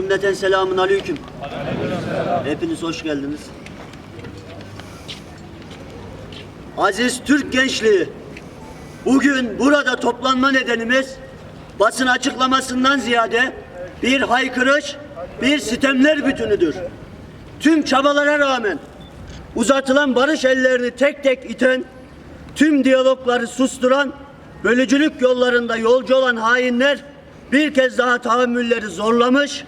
Cümleten selamun aleyküm. Hepiniz hoş geldiniz. Aziz Türk gençliği, bugün burada toplanma nedenimiz basın açıklamasından ziyade bir haykırış, bir sitemler bütünüdür. Tüm çabalara rağmen uzatılan barış ellerini tek tek iten, tüm diyalogları susturan, bölücülük yollarında yolcu olan hainler bir kez daha tahammülleri zorlamış,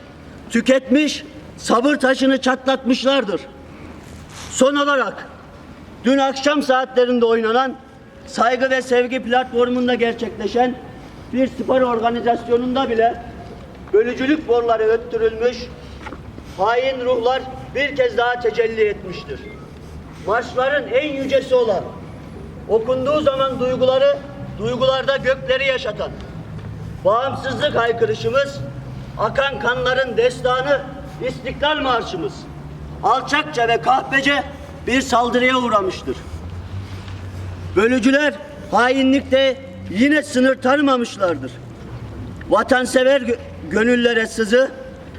tüketmiş, sabır taşını çatlatmışlardır. Son olarak dün akşam saatlerinde oynanan saygı ve sevgi platformunda gerçekleşen bir spor organizasyonunda bile bölücülük borları öttürülmüş, hain ruhlar bir kez daha tecelli etmiştir. Marşların en yücesi olan, okunduğu zaman duyguları, duygularda gökleri yaşatan, bağımsızlık haykırışımız, akan kanların destanı, İstiklal Marşımız, alçakça ve kahpece bir saldırıya uğramıştır. Bölücüler hainlikte yine sınır tanımamışlardır. Vatansever gö- gönüllere sızı,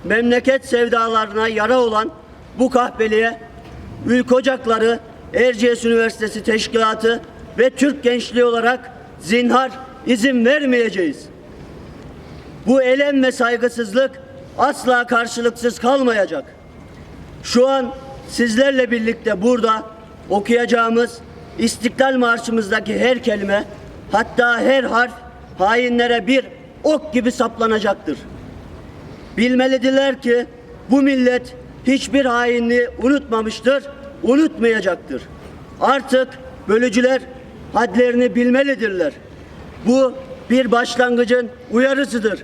memleket sevdalarına yara olan bu kahpeliğe Ülk Ocakları, Erciyes Üniversitesi Teşkilatı ve Türk Gençliği olarak zinhar izin vermeyeceğiz. Bu elem ve saygısızlık asla karşılıksız kalmayacak. Şu an sizlerle birlikte burada okuyacağımız İstiklal Marşımızdaki her kelime hatta her harf hainlere bir ok gibi saplanacaktır. Bilmelidirler ki bu millet hiçbir hainliği unutmamıştır, unutmayacaktır. Artık bölücüler hadlerini bilmelidirler. Bu bir başlangıcın uyarısıdır.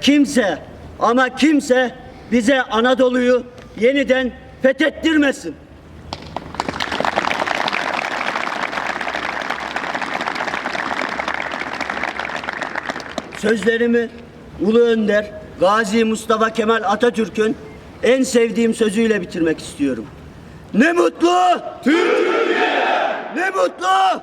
Kimse ama kimse bize Anadolu'yu yeniden fethettirmesin. Sözlerimi Ulu Önder Gazi Mustafa Kemal Atatürk'ün en sevdiğim sözüyle bitirmek istiyorum. Ne mutlu Türkiye! Ne mutlu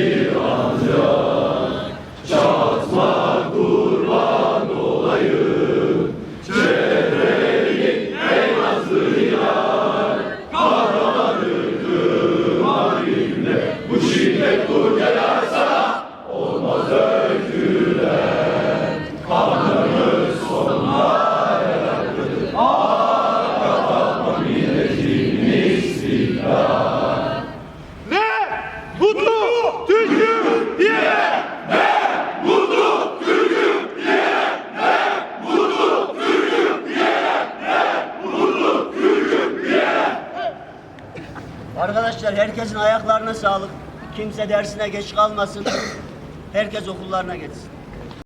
Arkadaşlar herkesin ayaklarına sağlık. Kimse dersine geç kalmasın. Herkes okullarına geçsin.